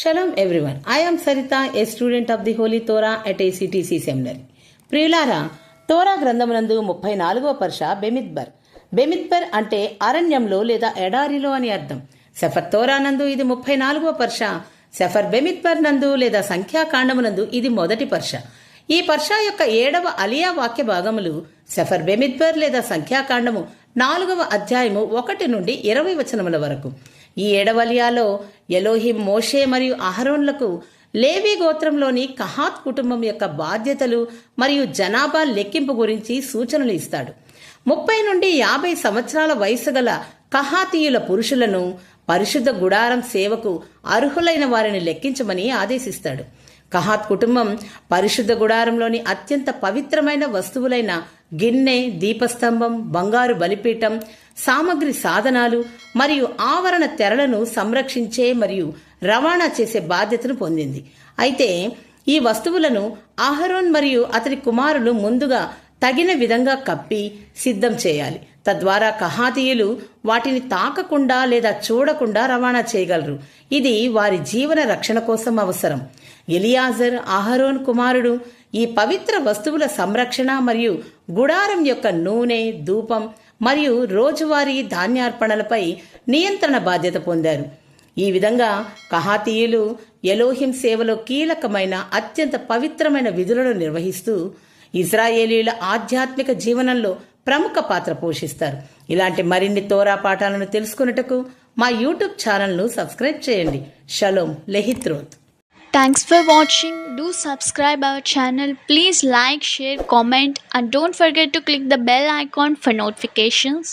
Shalom everyone I'm Saritha a student of the holy Torah at ACTC seminary ప్రియులారా Torah గ్రంథమునందు ముప్పై నాలుగవ పర్ష బెమిత్బర్. బెమిత్బర్ అంటే అరణ్యంలో లేదా ఎడారిలో అని అర్థం. సెఫర్ తోరా నందు ఇది ముప్పై నాలుగవ పర్ష సెఫర్ బెమిత్బర్ నందు లేదా సంఖ్యాకాండమునందు ఇది మొదటి పర్ష. ఈ పర్ష యొక్క ఏడవ అలియా వాక్య భాగములు సెఫర్ బెమిత్బర్ లేదా సంఖ్యాకాండము నాలుగవ అధ్యాయము ఒకటి నుండి ఇరవై వచనముల వరకు. ఈ ఏడవలియాలో ఎలోహిం మోషే మరియు అహరోన్లకు లేవి గోత్రంలోని కహాత్ కుటుంబం యొక్క బాధ్యతలు మరియు జనాభా లెక్కింపు గురించి సూచనలు ఇస్తాడు. ముప్పై నుండి యాభై సంవత్సరాల వయసు గల కహాతీయుల పురుషులను పరిశుద్ధ గుడారం సేవకు అర్హులైన వారిని లెక్కించమని ఆదేశిస్తాడు. కహాత్ కుటుంబం పరిశుద్ధ గుడారంలోని అత్యంత పవిత్రమైన వస్తువులైన గిన్నె దీపస్తంభం బంగారు బలిపీఠం సామగ్రి సాధనాలు మరియు ఆవరణ తెరలను సంరక్షించే మరియు రవాణా చేసే బాధ్యతను పొందింది. అయితే ఈ వస్తువులను అహరోన్ మరియు అతని కుమారులు ముందుగా తగిన విధంగా కప్పి సిద్ధం చేయాలి. తద్వారా కహాతీయులు వాటిని తాకకుండా లేదా చూడకుండా రవాణా చేయగలరు. ఇది వారి జీవన రక్షణ కోసం అవసరం. ఎలియాజర్ ఆహరోన్ కుమారుడు ఈ పవిత్ర వస్తువుల సంరక్షణ మరియు గుడారం యొక్క నూనె ధూపం మరియు రోజువారీ ధాన్యార్పణలపై నియంత్రణ బాధ్యత పొందారు. ఈ విధంగా కహాతీయులు ఎలోహిం సేవలో కీలకమైన అత్యంత పవిత్రమైన విధులను నిర్వహిస్తూ ఇజ్రాయేలీల ఆధ్యాత్మిక జీవనంలో ప్రముఖ పాత్ర పోషిస్తారు ఇలాంటి మరిన్ని తోరా పాఠాలను తెలుసుకున్నటకు మా యూట్యూబ్ ఛానల్ను సబ్స్క్రైబ్ చేయండి shalom లెహిత్రోత్ thanks for watching do subscribe our channel please like share comment and don't forget to click the bell icon for notifications